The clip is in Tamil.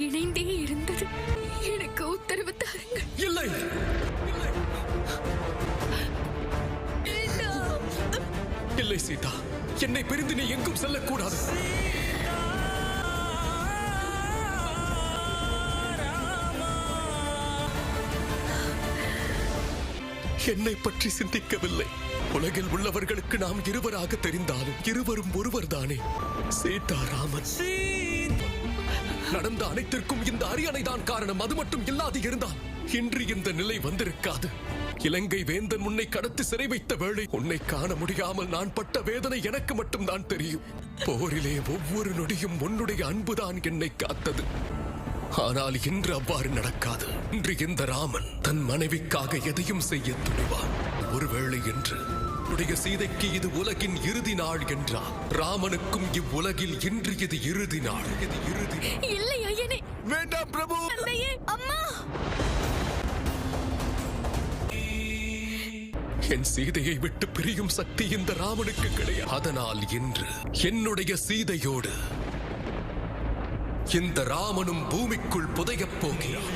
இணைந்தே இருந்தது. எனக்கு உத்தரவு தாருங்கள். இல்லை. இல்லை சீதா. என்னை பிரிந்து நீ எங்கும் செல்லக்கூடாது. என்னை பற்றி சிந்திக்கவில்லை. உலகில் உள்ளவர்களுக்கு நாம் இருவராக தெரிந்தாலும் இருவரும் ஒருவர் தானே சீதாராமன் நடந்த அனைத்திற்கும் இந்த அரியணை தான் காரணம். அது மட்டும் இல்லாது இருந்தால் இன்று இந்த நிலை வந்திருக்காது. இலங்கை வேந்தன் உன்னை கடத்தி சிறை வைத்த வேளை உன்னை காண முடியாமல் நான் பட்ட வேதனை எனக்கு மட்டும்தான் தெரியும். போரிலே ஒவ்வொரு நொடியும் உன்னுடைய அன்புதான் என்னை காத்தது. ஆனால் இன்று அவ்வாறு நடக்காது. இன்று இந்த ராமன் தன் மனைவிக்காக எதையும் செய்ய துணிவான். ஒருவேளை என்று உடைய சீதைக்கு இது உலகின் இறுதி நாள் என்றார் ராமனுக்கும் இவ்வுலகில் இன்று இது இறுதி நாள். இது இறுதி என் சீதையை விட்டு பிரியும் சக்தி இந்த ராமனுக்கு கிடையாது. அதனால் இன்று என்னுடைய சீதையோடு இந்த ராமனும் பூமிக்குள் புதையப் போகிறான்